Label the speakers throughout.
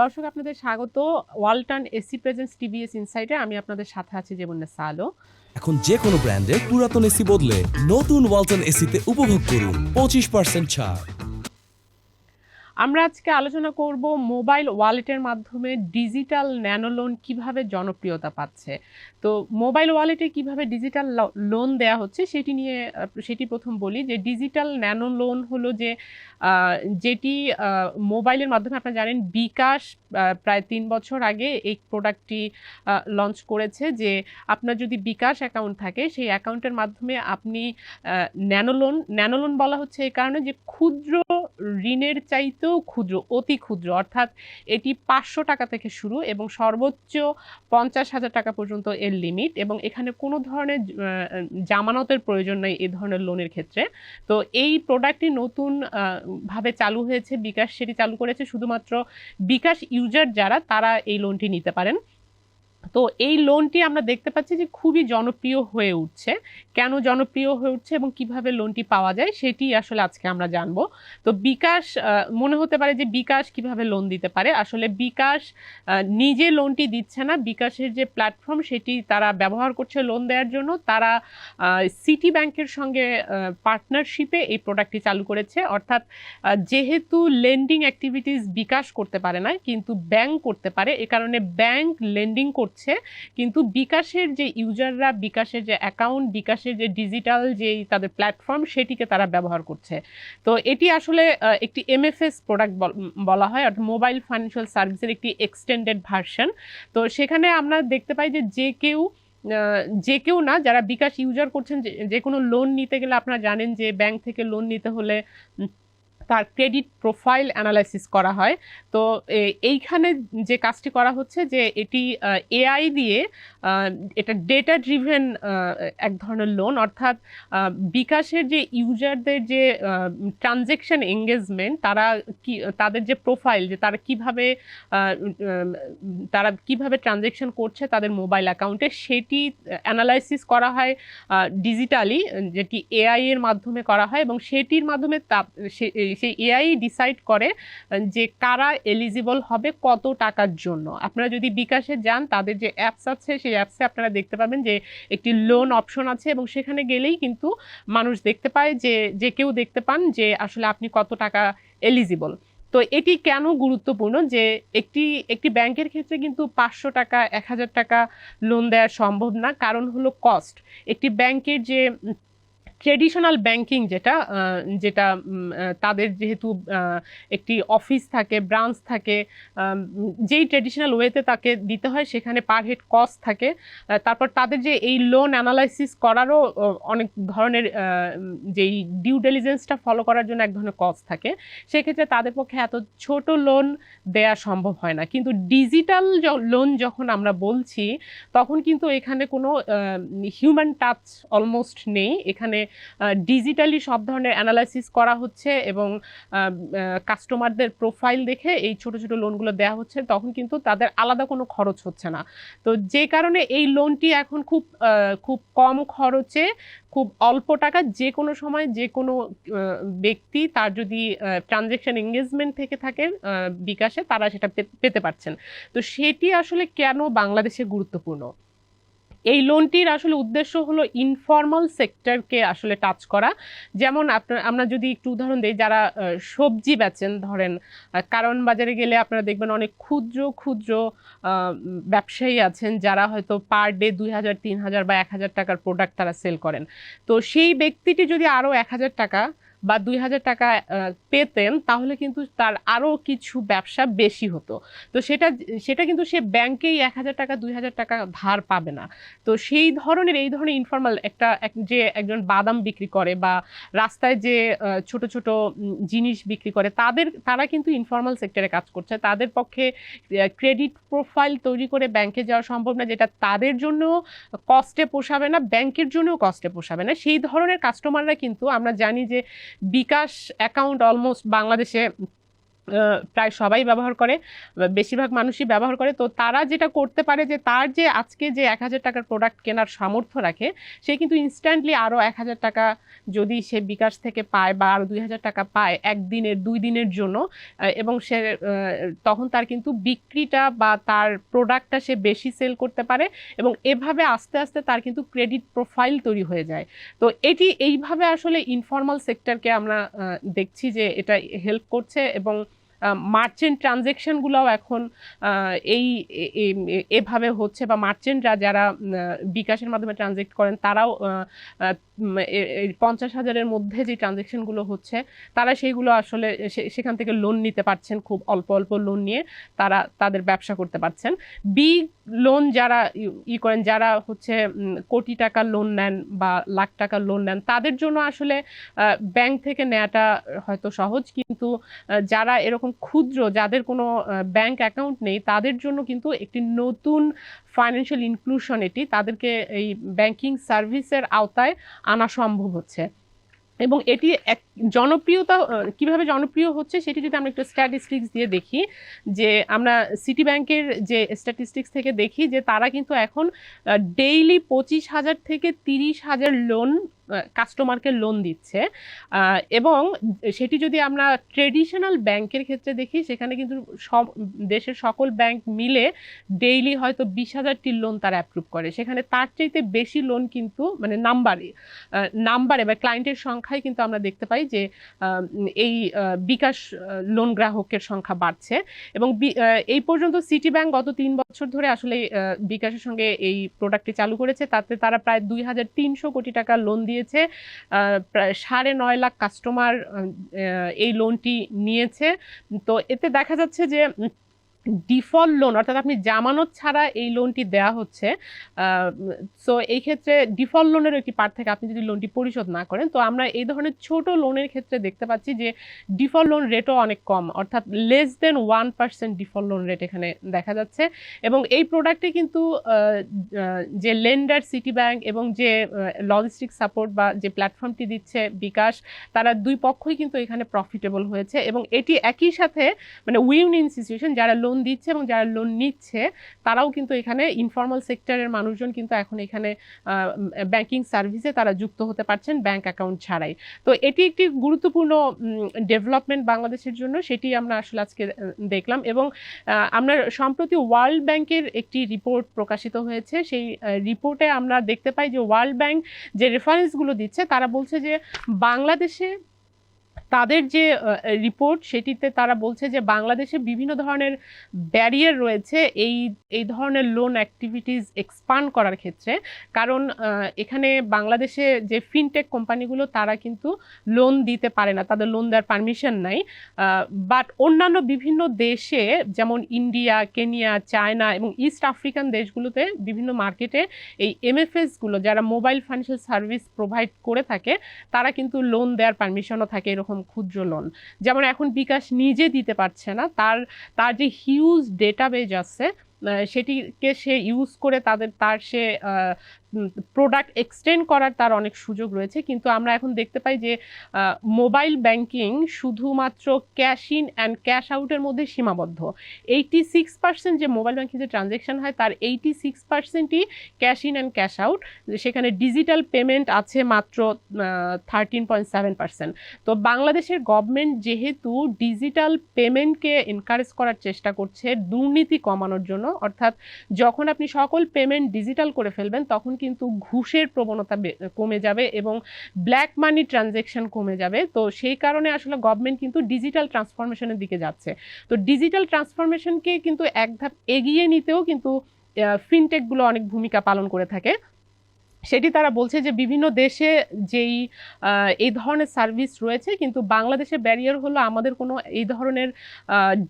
Speaker 1: দর্শক, আপনাদের স্বাগত ওয়ালটন এসি প্রেজেন্স টিভিএস ইনসাইটে। আমি আপনাদের সাথে আছি যেমন সালো।
Speaker 2: এখন যে কোনো ব্র্যান্ডের পুরাতন এসি বদলে নতুন ওয়ালটন এসিতে উপভোগ করুন পঁচিশ পার্সেন্ট ছাড়।
Speaker 1: আমরা আজকে আলোচনা করব মোবাইল ওয়ালেটের মাধ্যমে ডিজিটাল ন্যানোলোন কীভাবে জনপ্রিয়তা পাচ্ছে। তো মোবাইল ওয়ালেটে কীভাবে ডিজিটাল লোন দেয়া হচ্ছে সেটি নিয়ে, সেটি প্রথম বলি যে ডিজিটাল ন্যানো লোন হলো যে যেটি মোবাইলের মাধ্যমে আপনারা জানেন বিকাশ প্রায় তিন বছর আগে এই প্রোডাক্টটি লঞ্চ করেছে যে আপনার যদি বিকাশ অ্যাকাউন্ট থাকে সেই অ্যাকাউন্টের মাধ্যমে আপনি ন্যানোলোন ন্যানোলোন বলা হচ্ছে এই কারণে যে ক্ষুদ্র ঋণের চাইতেও ক্ষুদ্র, অতি ক্ষুদ্র। অর্থাৎ এটি পাঁচশো টাকা থেকে শুরু এবং সর্বোচ্চ পঞ্চাশ হাজার টাকা পর্যন্ত এর লিমিট এবং এখানে কোনো ধরনের জামানতের প্রয়োজন নেই এই ধরনের লোনের ক্ষেত্রে। তো এই প্রোডাক্টটি নতুন ভাবে চালু হয়েছে, বিকাশ সেটি চালু করেছে। শুধুমাত্র বিকাশ ইউজার যারা, তারা এই লোনটি নিতে পারেন। তো এই লোনটি আমরা দেখতে পাচ্ছি যে খুবই জনপ্রিয় হয়ে উঠছে। কেন জনপ্রিয় হয়ে উঠছে এবং কীভাবে লোনটি পাওয়া যায় সেটি আসলে আজকে আমরা জানব। তো বিকাশ মনে হতে পারে যে বিকাশ কীভাবে লোন দিতে পারে? আসলে বিকাশ নিজে লোনটি দিচ্ছে না। বিকাশের যে প্ল্যাটফর্ম সেটি তারা ব্যবহার করছে লোন দেওয়ার জন্য। তারা সিটি ব্যাংকের সঙ্গে পার্টনারশিপে এই প্রোডাক্টটি চালু করেছে। অর্থাৎ যেহেতু লেন্ডিং অ্যাক্টিভিটিস বিকাশ করতে পারে না, কিন্তু ব্যাংক করতে পারে। এ কারণে ব্যাংক লেন্ডিং করছে কিন্তু বিকাশের যে ইউজাররা, বিকাশের যে অ্যাকাউন্ট, বিকাশের যে ডিজিটাল যেই তাদের প্ল্যাটফর্ম, সেটিকে তারা ব্যবহার করছে। তো এটি আসলে একটি এমএফএস প্রোডাক্ট বলা হয়, অর্থাৎ মোবাইল ফাইন্যান্সিয়াল সার্ভিসের একটি এক্সটেন্ডেড ভার্সন তো সেখানে আমরা দেখতে পাই যে যে কেউ যে কেউ না, যারা বিকাশ ইউজার করছেন, যে- যে কোনো লোন নিতে গেলে আপনারা জানেন যে ব্যাংক থেকে লোন নিতে হলে তার ক্রেডিট প্রোফাইল অ্যানালাইসিস করা হয়। তো এইখানে যে কাজটি করা হচ্ছে যে এটি এআই দিয়ে এটা ডেটা ড্রিভেন এক ধরনের লোন অর্থাৎ বিকাশের যে ইউজারদের যে ট্রানজেকশন এঙ্গেজমেন্ট তারা কি, তাদের যে প্রোফাইল যে তারা কীভাবে তারা কীভাবে ট্রানজেকশন করছে তাদের মোবাইল অ্যাকাউন্টে সেটি অ্যানালাইসিস করা হয় ডিজিটালি যেটি এআই এর মাধ্যমে করা হয় এবং সেটির মাধ্যমে তা- সেই এআই ডিসাইড করে যে কারা এলিজিবল হবে কত টাকার জন্য। আপনারা যদি বিকাশে যান, তাদের যে অ্যাপস আছে, সেই অ্যাপসে আপনারা দেখতে পাবেন যে একটি লোন অপশন আছে এবং সেখানে গেলেই কিন্তু মানুষ দেখতে পায় যে যে কেউ দেখতে পান যে আসলে আপনি কত টাকা এলিজিবল তো এটি কেন গুরুত্বপূর্ণ যে একটি একটি ব্যাংকের ক্ষেত্রে কিন্তু পাঁচশো টাকা, এক হাজার টাকা লোন দেওয়া সম্ভব না। কারণ হলো কস্ট একটি ব্যাংকের যে ট্রেডিশনাল ব্যাংকিং যেটা যেটা তাদের যেহেতু একটি অফিস থাকে ব্রাঞ্চ থাকে যেই ট্রেডিশনাল ওয়েতে তাকে দিতে হয় সেখানে পার হেড কস্ট থাকে। তারপর তাদের যে এই লোন অ্যানালাইসিস করারও অনেক ধরনের যেই ডিউ ডেলিজেন্সটা ফলো করার জন্য এক ধরনের কস্ট থাকে। সেক্ষেত্রে তাদের পক্ষে এত ছোট লোন দেয়া সম্ভব হয় না। কিন্তু ডিজিটাল লোন যখন আমরা বলছি, তখন কিন্তু এখানে কোনো হিউম্যান টাচ অলমোস্ট নেই। এখানে ডিজিটালি সব ধরনের অ্যানালাইসিস করা হচ্ছে এবং কাস্টমারদের প্রোফাইল দেখে এই ছোট ছোট লোনগুলো দেওয়া হচ্ছে, তখন কিন্তু তাদের আলাদা কোনো খরচ হচ্ছে না। তো যে কারণে এই লোনটি এখন খুব খুব কম খরচে, খুব অল্প টাকা, যে কোনো সময় যে কোনো ব্যক্তি তার যদি ট্রানজেকশন এঙ্গেজমেন্ট থেকে থাকে বিকাশে, তারা সেটা পেতে পারছেন। তো সেটি আসলে কেন বাংলাদেশে গুরুত্বপূর্ণ? এই লোনটির আসলে উদ্দেশ্য হলো ইনফর্মাল সেক্টরকে আসলে টাচ করা। যেমন আপনার, আমরা যদি একটু উদাহরণ দিই, যারা সবজি বেচেন ধরেন কারণ বাজারে গেলে আপনারা দেখবেন অনেক ক্ষুদ্র ক্ষুদ্র ব্যবসায়ী আছেন যারা হয়তো পার ডে দুই হাজার, তিন হাজার বা এক হাজার টাকার প্রোডাক্ট তারা সেল করেন। তো সেই ব্যক্তিটি যদি আরও এক হাজার টাকা বা দুই হাজার টাকা পেতেন, তাহলে কিন্তু তার আরও কিছু ব্যবসা বেশি হতো। তো সেটা সেটা কিন্তু সে ব্যাংকেই এক হাজার টাকা, দুই হাজার টাকা ধার পাবে না। তো সেই ধরনের, এই ধরনের ইনফর্মাল একটা, এক- যে একজন বাদাম বিক্রি করে বা রাস্তায় যে ছোট ছোট জিনিস বিক্রি করে, তাদের, তারা কিন্তু ইনফর্মাল সেক্টরে কাজ করছে। তাদের পক্ষে ক্রেডিট প্রোফাইল তৈরি করে ব্যাংকে যাওয়া সম্ভব না, যেটা তাদের জন্য কস্টে পোষাবে না, ব্যাংকের জন্যও কষ্টে পোষাবে না। সেই ধরনের কাস্টমাররা কিন্তু আমরা জানি যে বিকাশ অ্যাকাউন্ট অলমোস্ট বাংলাদেশে প্রায় সবাই ব্যবহার করে, বেশিরভাগ মানুষই ব্যবহার করে। তো তারা যেটা করতে পারে যে, তার যে আজকে যে এক হাজার টাকার প্রোডাক্ট কেনার সামর্থ্য রাখে, সে কিন্তু ইনস্ট্যান্টলি আরও এক হাজার টাকা যদি সে বিকাশ থেকে পায় বা আরও দুই হাজার টাকা পায় একদিনের দুই দিনের জন্য এবং সে তখন তার কিন্তু বিক্রিটা বা তার প্রোডাক্টটা সে বেশি সেল করতে পারে এবং এভাবে আস্তে আস্তে তার কিন্তু ক্রেডিট প্রোফাইল তৈরি হয়ে যায়। তো এটি এইভাবে আসলে ইনফর্মাল সেক্টরকে আমরা দেখছি যে এটা হেল্প করছে এবং মার্চেন্ট ট্রানজেকশনগুলোও এখন এই এভাবে হচ্ছে বা মার্চেন্টরা যারা বিকাশের মাধ্যমে ট্রানজেক্ট করেন তারাও পঞ্চাশ হাজারের মধ্যে যে ট্রানজেকশনগুলো হচ্ছে, তারা সেইগুলো আসলে সেখান থেকে লোন নিতে পারছেন, খুব অল্প অল্প লোন নিয়ে তারা তাদের ব্যবসা করতে পারছেন। বিগ লোন যারা ই- ই করেন, যারা হচ্ছে কোটি টাকা লোন নেন বা লাখ টাকা লোন নেন, তাদের জন্য আসলে ব্যাংক থেকে নেওয়াটা হয়তো সহজ, কিন্তু যারা এরকম ক্ষুদ্র, যাদের কোনো ব্যাংক অ্যাকাউন্ট নেই, তাদের জন্য কিন্তু একটি নতুন ফাইন্যান্সিয়াল ইনক্লুশন এটি, তাদেরকে এই ব্যাংকিং সার্ভিসের আওতায় আনা সম্ভব হচ্ছে। এবং এটি এক জনপ্রিয়তা, কীভাবে জনপ্রিয় হচ্ছে সেটি যদি আমরা একটু স্ট্যাটিস্টিক্স দিয়ে দেখি, যে আমরা সিটি ব্যাংকের যে স্ট্যাটিস্টিক্স থেকে দেখি যে তারা কিন্তু এখন ডেইলি পঁচিশ হাজার থেকে তিরিশ হাজার লোন কাস্টমারকে লোন দিচ্ছে। এবং সেটি যদি আমরা ট্রেডিশনাল ব্যাংকের ক্ষেত্রে দেখি, সেখানে কিন্তু সব দেশের সকল ব্যাংক মিলে ডেইলি হয়তো বিশ হাজারটি লোন তারা অ্যাপ্রুভ করে। সেখানে তার চাইতে বেশি লোন কিন্তু মানে নাম্বারে নাম্বারে বা ক্লায়েন্টের সংখ্যায় কিন্তু আমরা দেখতে পাই যে এই বিকাশ লোন গ্রাহকের সংখ্যা বাড়ছে। এবং এই পর্যন্ত সিটি ব্যাংক গত তিন বছর ধরে আসলে বিকাশের সঙ্গে এই প্রোডাক্টটি চালু করেছে। তাতে তারা প্রায় দুই হাজার তিনশো কোটি টাকা লোন দিয়েছে প্রায় সাড়ে নয় লাখ কাস্টমার এই লোনটি নিয়েছে। তো এতে দেখা যাচ্ছে যে ডিফল্ট লোন অর্থাৎ আপনি জামানত ছাড়া এই লোনটি দেওয়া হচ্ছে সো এই ক্ষেত্রে ডিফল্ট লোনের একটি পার্ট থেকে আপনি যদি লোনটি পরিশোধ না করেন, তো আমরা এই ধরনের ছোট লোনের ক্ষেত্রে দেখতে পাচ্ছি যে ডিফল্ট লোন রেটও অনেক কম, অর্থাৎ less than one percent default loan rate এখানে দেখা যাচ্ছে এবং এই প্রোডাক্টে কিন্তু যে লেন্ডার সিটি ব্যাংক এবং যে লজিস্টিক সাপোর্ট বা যে প্ল্যাটফর্মটি দিচ্ছে বিকাশ, তারা দুই পক্ষই কিন্তু এখানে প্রফিটেবল হয়েছে এবং এটি একই সাথে মানে উইন ইনস্টিটিউশন যারা লোন দিচ্ছে এবং যারা লোন নিচ্ছে, তারাও কিন্তু এখানে ইনফর্মাল সেক্টরের মানুষজন কিন্তু এখন এখানে ব্যাংকিং সার্ভিসে তারা যুক্ত হতে পারছেন ব্যাংক অ্যাকাউন্ট ছাড়াই। তো এটি একটি গুরুত্বপূর্ণ ডেভেলপমেন্ট বাংলাদেশের জন্য, সেটি আমরা আসলে আজকে দেখলাম এবং আমরা সম্প্রতি ওয়ার্ল্ড ব্যাংকের একটি রিপোর্ট প্রকাশিত হয়েছে। সেই রিপোর্টে আমরা দেখতে পাই যে ওয়ার্ল্ড ব্যাংক যে রেফারেন্সগুলো দিচ্ছে, তারা বলছে যে বাংলাদেশে তাদের যে রিপোর্ট সেটিতে তারা বলছে যে বাংলাদেশে বিভিন্ন ধরনের ব্যারিয়ার রয়েছে এই এই ধরনের লোন অ্যাক্টিভিটিস এক্সপান্ড করার ক্ষেত্রে। কারণ এখানে বাংলাদেশে যে ফিনটেক কোম্পানিগুলো তারা কিন্তু লোন দিতে পারে না, তাদের লোন দেওয়ার পারমিশন নাই। বাট অন্যান্য বিভিন্ন দেশে যেমন ইন্ডিয়া কেনিয়া চায়না এবং ইস্ট আফ্রিকান দেশগুলোতে বিভিন্ন মার্কেটে এই এমএফএসগুলো যারা মোবাইল ফাইন্যান্সিয়াল সার্ভিস প্রোভাইড করে থাকে, তারা কিন্তু লোন দেওয়ার পারমিশনও থাকে এরকম ক্ষুদ্র লোন যেমন এখন বিকাশ নিজে দিতে পারছে না, তার তার যে হিউজ ডেটাবেজ আছে সেটিকে সে ইউজ করে তাদের, তার সে প্রোডাক্ট এক্সটেন্ড করার তার অনেক সুযোগ রয়েছে। কিন্তু আমরা এখন দেখতে পাই যে মোবাইল ব্যাংকিং শুধুমাত্র ক্যাশ ইন অ্যান্ড ক্যাশ আউটের মধ্যে সীমাবদ্ধ। এইটি সিক্স পার্সেন্ট যে মোবাইল ব্যাংকিং যে ট্রানজ্যাকশন হয়, তার এইটি সিক্স পার্সেন্টই cash in and cash out সেখানে ডিজিটাল পেমেন্ট আছে মাত্র থার্টিন পয়েন্ট সেভেন পার্সেন্ট তো বাংলাদেশের গভর্নমেন্ট যেহেতু ডিজিটাল পেমেন্টকে এনকারেজ করার চেষ্টা করছে দুর্নীতি কমানোর জন্য, অর্থাৎ যখন আপনি সকল পেমেন্ট ডিজিটাল করে ফেলবেন, তখন কিন্তু ঘুষের প্রবণতা কমে যাবে এবং ব্ল্যাক মানি ট্রানজ্যাকশন কমে যাবে। তো সেই কারণে আসলে গভর্নমেন্ট কিন্তু ডিজিটাল ট্রান্সফরমেশনের দিকে যাচ্ছে। তো ডিজিটাল ট্রান্সফরমেশনকে কিন্তু এক ধাপ এগিয়ে নিতেও কিন্তু ফিনটেকগুলো অনেক ভূমিকা পালন করে থাকে। সেটি তারা বলছে যে বিভিন্ন দেশে যেই এই ধরনের সার্ভিস রয়েছে, কিন্তু বাংলাদেশে ব্যারিয়ার হলো আমাদের কোনো এই ধরনের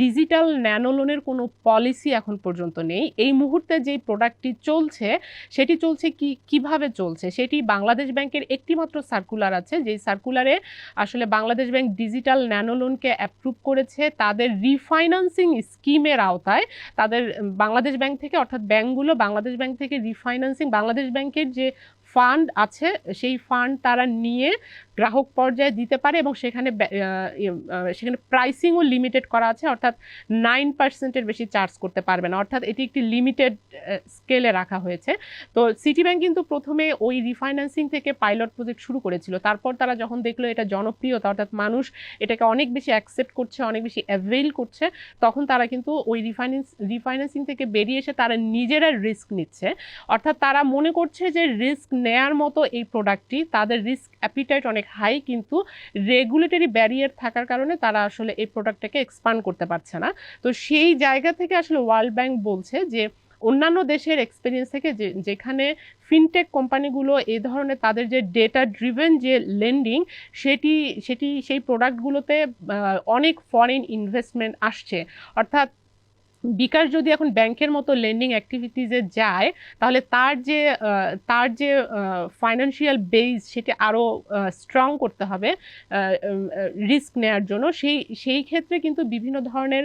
Speaker 1: ডিজিটাল ন্যানোলোনের কোনো পলিসি এখন পর্যন্ত নেই। এই মুহূর্তে যেই প্রোডাক্টটি চলছে, সেটি চলছে কি, কীভাবে চলছে? সেটি বাংলাদেশ ব্যাংকের একটিমাত্র সার্কুলার আছে, যেই সার্কুলারে আসলে বাংলাদেশ ব্যাংক ডিজিটাল ন্যানোলোনকে অ্যাপ্রুভ করেছে তাদের রিফাইন্যান্সিং স্কিমের আওতায়। তাদের, বাংলাদেশ ব্যাংক থেকে, অর্থাৎ ব্যাংকগুলো বাংলাদেশ ব্যাংক থেকে রিফাইন্যান্সিং বাংলাদেশ ব্যাংকের যে ফান্ড আছে সেই ফান্ড তারা নিয়ে গ্রাহক পর্যায়ে দিতে পারে এবং সেখানে ইয়ে, সেখানে প্রাইসিংও লিমিটেড করা আছে অর্থাৎ নাইন পার্সেন্টের বেশি চার্জ করতে পারবে না। অর্থাৎ এটি একটি লিমিটেড স্কেলে রাখা হয়েছে। তো সিটি ব্যাংক কিন্তু প্রথমে ওই রিফাইন্যান্সিং থেকে পাইলট প্রজেক্ট শুরু করেছিল। তারপর তারা যখন দেখল এটা জনপ্রিয়তা অর্থাৎ মানুষ এটাকে অনেক বেশি অ্যাকসেপ্ট করছে অনেক বেশি অ্যাভেইল করছে তখন তারা কিন্তু ওই রিফাইন্যান্স রিফাইন্যান্সিং থেকে বেরিয়ে এসে তারা নিজেরা রিস্ক নিচ্ছে। অর্থাৎ তারা মনে করছে যে রিস্ক নেয়ার মতো এই প্রোডাক্টটি তাদের রিস্ক অ্যাপিটাইট অনেক হাই কিন্তু রেগুলেটরি ব্যারিয়ার থাকার কারণে তারা আসলে এই প্রোডাক্টটাকে এক্সপান্ড করতে পারছে না। তো সেই জায়গা থেকে আসলে ওয়ার্ল্ড ব্যাংক বলছে যে, অন্যান্য দেশের এক্সপিরিয়েন্স থেকে যে, যেখানে ফিনটেক কোম্পানিগুলো এই ধরনের তাদের যে ডেটা ড্রিভেন যে লেন্ডিং সেটি সেটি, সেই প্রোডাক্টগুলোতে অনেক ফরেন ইনভেস্টমেন্ট আসছে। অর্থাৎ বিকাশ যদি এখন ব্যাংকের মতো লেন্ডিং অ্যাক্টিভিটিসে যায়, তাহলে তার যে তার যে ফাইন্যান্সিয়াল বেস সেটি আরও স্ট্রং করতে হবে রিস্ক নেয়ার জন্য। সেই সেই ক্ষেত্রে কিন্তু বিভিন্ন ধরনের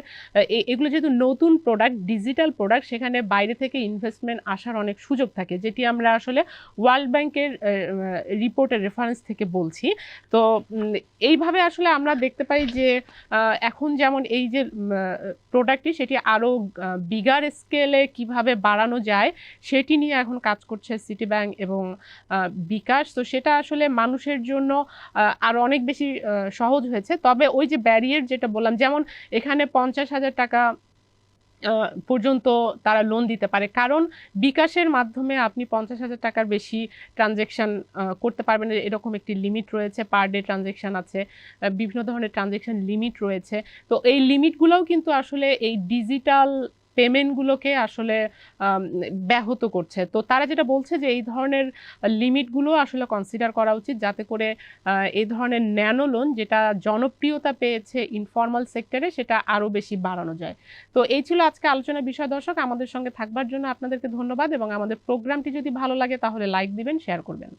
Speaker 1: এগুলো যেহেতু নতুন প্রোডাক্ট ডিজিটাল প্রোডাক্ট সেখানে বাইরে থেকে ইনভেস্টমেন্ট আসার অনেক সুযোগ থাকে, যেটি আমরা আসলে ওয়ার্ল্ড ব্যাংকের রিপোর্টের রেফারেন্স থেকে বলছি। তো এইভাবে আসলে আমরা দেখতে পাই যে এখন যেমন এই যে প্রোডাক্টটি সেটি আরও বিগার স্কেলে কীভাবে বাড়ানো যায়, সেটি নিয়ে এখন কাজ করছে সিটি ব্যাংক এবং বিকাশ তো সেটা আসলে মানুষের জন্য আরও অনেক বেশি সহজ হয়েছে। তবে ওই যে ব্যারিয়ার যেটা বললাম, যেমন এখানে পঞ্চাশ হাজার টাকা পর্যন্ত তারা লোন দিতে পারে। কারণ বিকাশের মাধ্যমে আপনি পঞ্চাশ হাজার টাকার বেশি ট্রানজেকশান করতে পারবেন। এরকম একটি লিমিট রয়েছে পার ডে ট্রানজেকশান আছে বিভিন্ন ধরনের ট্রানজেকশান লিমিট রয়েছে। তো এই লিমিটগুলোও কিন্তু আসলে এই ডিজিটাল পেমেন্টগুলোকে আসলে ব্যাহত করছে। তো তারা যেটা বলছে যে এই ধরনের লিমিটগুলো আসলে কনসিডার করা উচিত যাতে করে এই ধরনের ন্যানো লোন যেটা জনপ্রিয়তা পেয়েছে ইনফর্মাল সেক্টরে সেটা আরও বেশি বাড়ানো যায়। তো এই ছিল আজকে আলোচনার বিষয় দর্শক। আমাদের সঙ্গে থাকবার জন্য আপনাদেরকে ধন্যবাদ এবং আমাদের প্রোগ্রামটি যদি ভালো লাগে তাহলে লাইক দিবেন শেয়ার করবেন।